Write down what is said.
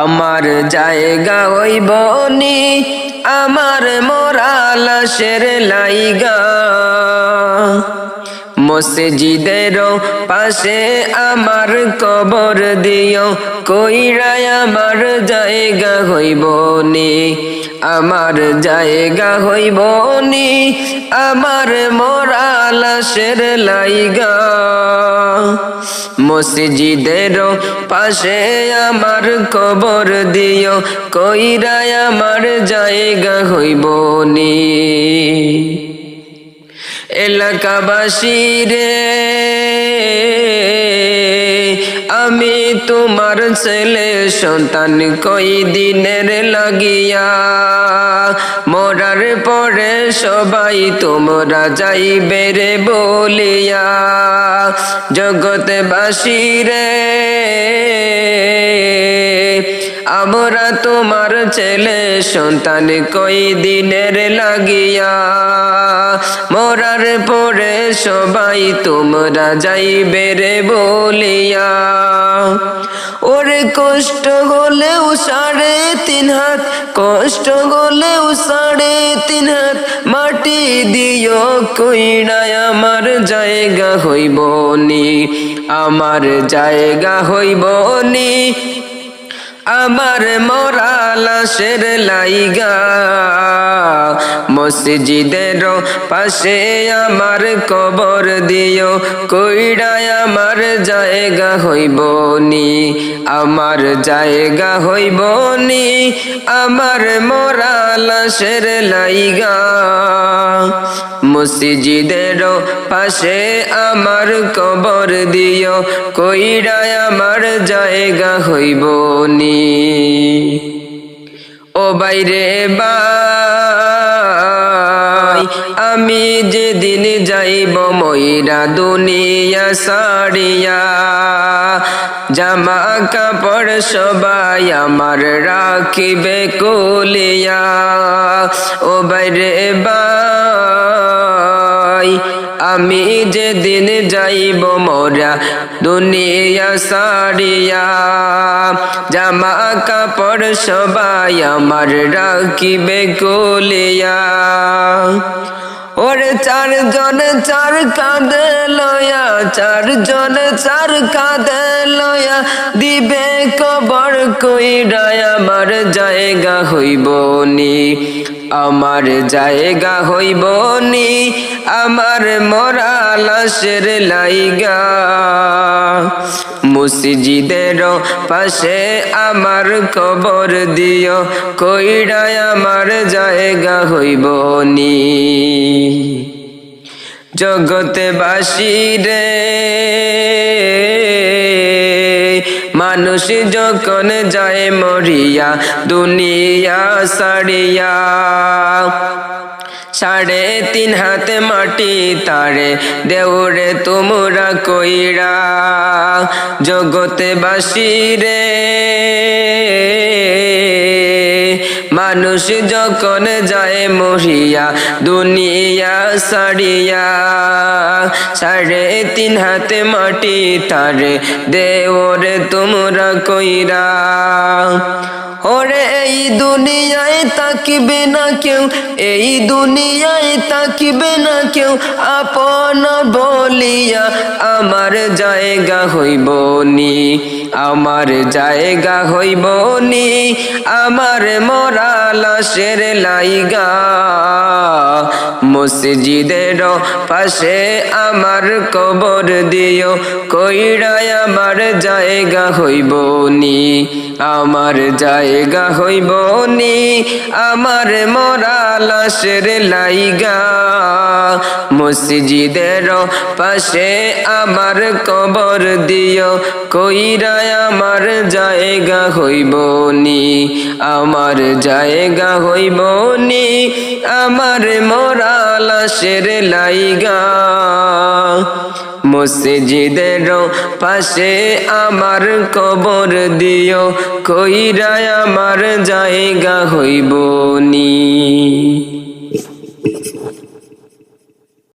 আমার জায়গা ওই বনি আমার মোরা লাশের লাইগা। মসজিদের পাশে আমার কবর দিও কইরায় আমার জায়গা হইব নি, আমার জায়গা হইব নি, আমার মোরা লাশের লাইগা। মসজিদের পাশে আমার কবর দিও কইরায় আমার জায়গা হইব নি। এলাকাবাসী রে, আমি তোমার ছেলে, সন্তান কই দিনের লাগিয়া? মরার পরে সবাই তোমরা যাইবে রে বলিয়া। জগতে বাসী রে আমরা তোমার ছেলে, সন্তান কই দিনের লাগিয়া? মরার পরে সবাই তোমরা যাইবে রে বলিয়া। ওরে কষ্ট হলেও সাড়ে তিন হাত, কষ্ট হলেও সাড়ে তিন হাত। মাটি দিও কইড়ায় আমার জায়গা হইব নি আমার জায়গা হইব নি আমার মরা লাশের লাইগা, মসজিদের পাশে আমার কবর দিও কইড়ায় আমার জায়গা হইব নি, আমার জায়গা হইব নি, আমার মরা লাশের লাইগা। মসজিদের পাশে আমার কবর দিও কইড়ায় আমার জায়গা হইব নি। ও বাইরে বাই, আমি যেদিন যাইব ময়রা দুনিয়া সাড়িয়া জামা কাপড় সবাই আমার রাখিবে কোলিয়া। ও বাইরে বাই আমি যেদিন যাইব মোরা দুনিয়া সাড়িয়া জামা কাপড় সবাই আমার রাখিবে কোলিয়া। ওরে চারজন চার কাঁদে লয়া, চারজন চার কাঁদে লয়া দিবে কবর কইরায় আমার জায়গা হইব নি আমার জায়গা হইব নি, আমার মরা লাশের লাইগা। মসজিদের পাশে আমার কবর দিও কইরায় আমার জায়গা হইব নি। জগতে বাসি রে মানুষ যখন যায় মরিয়া, দুনিয়া সারিয়া। সাড়ে তিন হাতে মাটি তারে, দেউরে তোমরা কইরা জগতে বাসি রে। মানুষ যখন যায় মরিয়া দুনিয়া সারিয়া সাড়ে তিন হাতে মাটি তারে দেওরে তোমরা কইরা ওরে, এই দুনিয়ায় তাকিবে না কেউ, এই দুনিয়ায় তাকিবে না কেউ। আপন বলিয়া আমার জায়গা হইব নি, আমার জায়গা হইব নি, আমার মরা লাশের লাইগা। মসজিদের পাশে আমার কবর দিও কইরায় আমার জায়গা হইব নি, আমার জায়গা হইব নি, আমার মরা লাশের লাইগা। মসজিদের পাশে আমার কবর দিও কইরায় আমার জায়গা হইব নি, আমার জায়গা হইব নি, আমার মরা লাশের লাইগা। মসজিদের পাশে আমার কবর দিও কইরায় আমার জায়গা হইব নি।